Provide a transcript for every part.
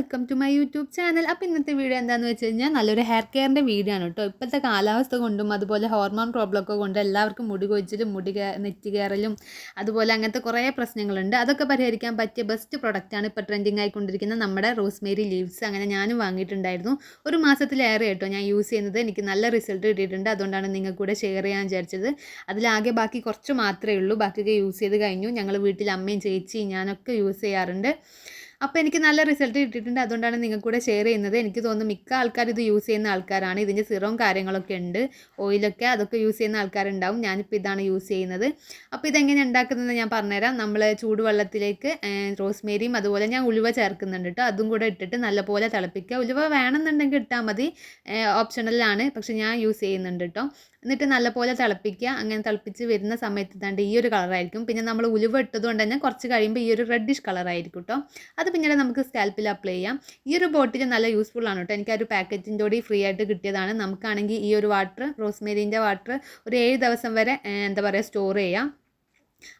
Welcome to my YouTube channel അപ്പോൾ ഇന്നത്തെ video എന്താണെന്ന് വെച്ച് കഴിഞ്ഞാൽ നല്ലൊരു ഹെയർ കെയറിന്റെ വീഡിയോ ആണ് കേട്ടോ ഇപ്പോഴത്തെ കാലാവസ്ഥ കൊണ്ടും അതുപോലെ ഹോർമോൺ പ്രോബ്ലം ഒക്കെ കൊണ്ട് എല്ലാവർക്കും മുടി കൊഴിച്ചിലും മുടി നെറ്റി കയറലും അതുപോലെ അങ്ങനത്തെ കുറേ പ്രശ്നങ്ങളുണ്ട്. അതൊക്കെ പരിഹരിക്കാൻ പറ്റിയ ബെസ്റ്റ് പ്രൊഡക്റ്റാണ് ഇപ്പോൾ ട്രെൻഡിങ് ആയിക്കൊണ്ടിരിക്കുന്ന നമ്മുടെ റോസ്മേരി ലീവ്സ് അങ്ങനെ ഞാനും വാങ്ങിയിട്ടുണ്ടായിരുന്നു. ഒരു മാസത്തിലേറെ കേട്ടോ ഞാൻ യൂസ് ചെയ്യുന്നത്. എനിക്ക് നല്ല റിസൾട്ട് കിട്ടിയിട്ടുണ്ട്. അതുകൊണ്ടാണ് നിങ്ങൾക്ക് കൂടെ ഷെയർ ചെയ്യാൻ വിചാരിച്ചത്. അതിലാകെ ബാക്കി കുറച്ച് മാത്രമേ ഉള്ളൂ. ബാക്കിയൊക്കെ യൂസ് ചെയ്ത് കഴിഞ്ഞു. ഞങ്ങൾ വീട്ടിൽ അമ്മയും ചേച്ചി ഞാനൊക്കെ യൂസ് ചെയ്യാറുണ്ട്. അപ്പോൾ എനിക്ക് നല്ല റിസൾട്ട് കിട്ടിയിട്ടുണ്ട്. അതുകൊണ്ടാണ് നിങ്ങൾക്ക് കൂടെ ഷെയർ ചെയ്യുന്നത്. എനിക്ക് തോന്നുന്നു മിക്ക ആൾക്കാർ ഇത് യൂസ് ചെയ്യുന്ന ആൾക്കാരാണ്. ഇതിന്റെ സിറവും കാര്യങ്ങളൊക്കെ ഉണ്ട്. ഓയിലൊക്കെ അതൊക്കെ യൂസ് ചെയ്യുന്ന ആൾക്കാരുണ്ടാവും. ഞാനിപ്പോൾ ഇതാണ് യൂസ് ചെയ്യുന്നത്. അപ്പോൾ ഇതെങ്ങനെ ഉണ്ടാക്കുന്നത് ഞാൻ പറഞ്ഞുതരാം. നമ്മൾ ചൂടുവെള്ളത്തിലേക്ക് റോസ്മേരിയും അതുപോലെ ഞാൻ ഉലുവ ചേർക്കുന്നുണ്ട് കേട്ടോ അതും കൂടെ ഇട്ടിട്ട് നല്ലപോലെ തിളപ്പിക്കുക. ഉലുവ വേണമെന്നുണ്ടെങ്കിൽ ഇട്ടാൽ മതി. ഓപ്ഷണലാണ് പക്ഷെ ഞാൻ യൂസ് ചെയ്യുന്നുണ്ട് കേട്ടോ എന്നിട്ട് നല്ലപോലെ തിളപ്പിക്കുക. അങ്ങനെ തിളപ്പിച്ച് വരുന്ന സമയത്ത് താണ്ട് ഈ ഒരു കളറായിരിക്കും പിന്നെ നമ്മൾ ഉലുവ ഇട്ടത് കൊണ്ട് തന്നെ കുറച്ച് കഴിയുമ്പോൾ ഈ ഒരു റെഡിഷ് കളറായിരിക്കും കേട്ടോ അത് പിന്നീട് നമുക്ക് സ്കാൽപ്പിൽ അപ്ലൈ ചെയ്യാം. ഈ ഒരു ബോട്ടിൽ നല്ല യൂസ്ഫുൾ ആണ് കേട്ടോ. എനിക്ക് ആ ഒരു പാക്കറ്റിന്റെ കൂടി ഫ്രീ ആയിട്ട് കിട്ടിയതാണ്. നമുക്കാണെങ്കിൽ ഈ ഒരു വാട്ടർ റോസ്മേരിന്റെ വാട്ടർ ഒരു ഏഴ് ദിവസം വരെ എന്താ പറയുക സ്റ്റോർ ചെയ്യാം.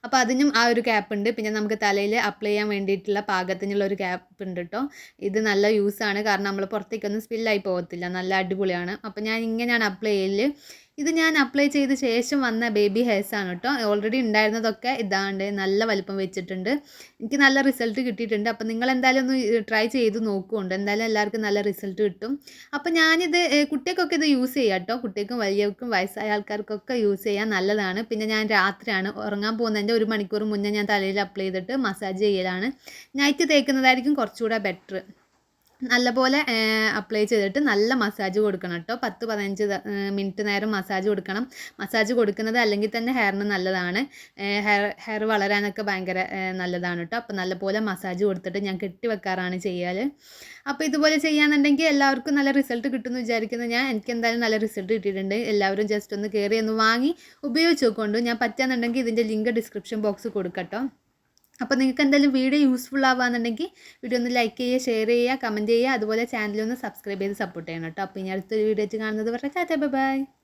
അപ്പോൾ അതിനും ആ ഒരു ക്യാപ്പ് ഉണ്ട്. പിന്നെ നമുക്ക് തലയിൽ അപ്ലൈ ചെയ്യാൻ വേണ്ടിയിട്ടുള്ള പാകത്തിനുള്ള ഒരു ക്യാപ്പ് ഉണ്ട് കേട്ടോ. ഇത് നല്ല യൂസാണ് കാരണം നമ്മൾ പുറത്തേക്കൊന്നും സ്പില്ലായി പോകത്തില്ല. നല്ല അടിപൊളിയാണ്. അപ്പോൾ ഞാൻ ഇങ്ങനെയാണ് അപ്ലൈ ചെയ്യൽ. ഇത് ഞാൻ അപ്ലൈ ചെയ്ത ശേഷം വന്ന ബേബി ഹെയർസ് ആണ് കേട്ടോ ഓൾറെഡി ഉണ്ടായിരുന്നതൊക്കെ ഇതാണ്ട് നല്ല വലിപ്പം വെച്ചിട്ടുണ്ട്. എനിക്ക് നല്ല റിസൾട്ട് കിട്ടിയിട്ടുണ്ട്. അപ്പോൾ നിങ്ങൾ എന്തായാലും ഒന്ന് ട്രൈ ചെയ്ത് നോക്കുന്നുണ്ട്. എന്തായാലും എല്ലാവർക്കും നല്ല റിസൾട്ട് കിട്ടും. അപ്പോൾ ഞാനിത് കുട്ടികൾക്കൊക്കെ ഇത് യൂസ് ചെയ്യാം കേട്ടോ കുട്ടികൾക്കും വലിയവർക്കും വയസ്സായ ആൾക്കാർക്കൊക്കെ യൂസ് ചെയ്യാൻ നല്ലതാണ്. പിന്നെ ഞാൻ രാത്രിയാണ് ഉറങ്ങാൻ പോകുന്നതിന്റെ ഒരു മണിക്കൂർ മുന്നേ ഞാൻ തലയിൽ അപ്ലൈ ചെയ്തിട്ട് മസാജ് ചെയ്യലാണ്. നൈറ്റ് തേക്കുന്നതായിരിക്കും കുറച്ചുകൂടെ ബെറ്റർ നല്ലപോലെ അപ്ലൈ ചെയ്തിട്ട് നല്ല മസാജ് കൊടുക്കണം കേട്ടോ. പത്ത് പതിനഞ്ച് മിനിറ്റ് നേരം മസാജ് കൊടുക്കണം. മസാജ് കൊടുക്കുന്നത് അല്ലെങ്കിൽ തന്നെ ഹെയറിന് നല്ലതാണ്. ഹെയർ ഹെയർ വളരാനൊക്കെ ഭയങ്കര നല്ലതാണ് കേട്ടോ. അപ്പോൾ നല്ലപോലെ മസാജ് കൊടുത്തിട്ട് ഞാൻ കെട്ടി വെക്കാറാണ് ചെയ്യാറ് അപ്പോൾ ഇതുപോലെ ചെയ്യാന്നുണ്ടെങ്കിൽ എല്ലാവർക്കും നല്ല റിസൾട്ട് കിട്ടുമെന്ന് വിചാരിക്കുന്നു. ഞാൻ എനിക്ക് എന്തായാലും നല്ല റിസൾട്ട് കിട്ടിയിട്ടുണ്ട്. എല്ലാവരും ജസ്റ്റ് ഒന്ന് കയറി ഒന്ന് വാങ്ങി ഉപയോഗിച്ച് നോക്കൊണ്ടു ഞാൻ പറ്റാന്നുണ്ടെങ്കിൽ ഇതിന്റെ ലിങ്ക് ഡിസ്ക്രിപ്ഷൻ ബോക്സ് കൊടുക്കട്ടോ അപ്പോൾ നിങ്ങൾക്ക് എന്തായാലും വീഡിയോ യൂസ്ഫുൾ ആവുകയാണെന്നുണ്ടെങ്കിൽ വീഡിയോ ഒന്ന് ലൈക്ക് ചെയ്യുക ഷെയർ ചെയ്യുക കമന്റ് ചെയ്യുക. അതുപോലെ ചാനലൊന്ന് സബ്സ്ക്രൈബ് ചെയ്ത് സപ്പോർട്ട് ചെയ്യണം കേട്ടോ. അപ്പോൾ ഇനി അടുത്തൊരു വീഡിയോ വെച്ച് കാണുന്നത് പറഞ്ഞാൽ ചാറ്റാ ബൈ